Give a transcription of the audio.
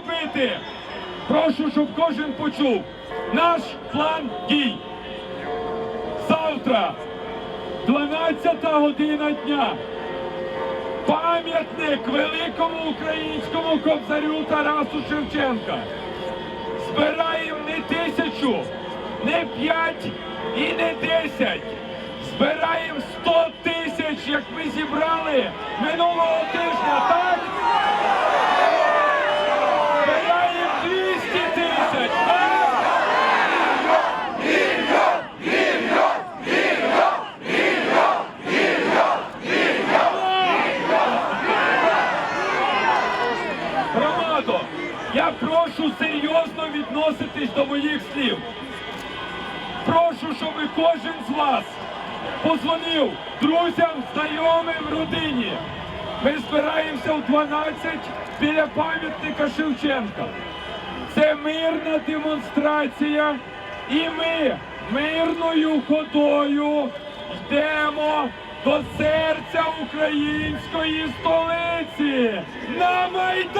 робити? Прошу, щоб кожен почув. Наш план дій. Завтра, 12 година дня. Пам'ятник великому українському кобзарю Тарасу Шевченка. Збираємо не тисячу, не п'ять і не десять. Збираємо 100 тисяч, як ми зібрали минулого тижня, так? Збираємо 200 тисяч, так? Громадо, я прошу серйозно відноситись до моїх слів. Прошу, щоб кожен з вас позвонив друзям, знайомим, родині. Ми збираємося в 12 біля пам'ятника Шевченка. Це мирна демонстрація, і ми мирною ходою йдемо до серця української столиці на Майдан!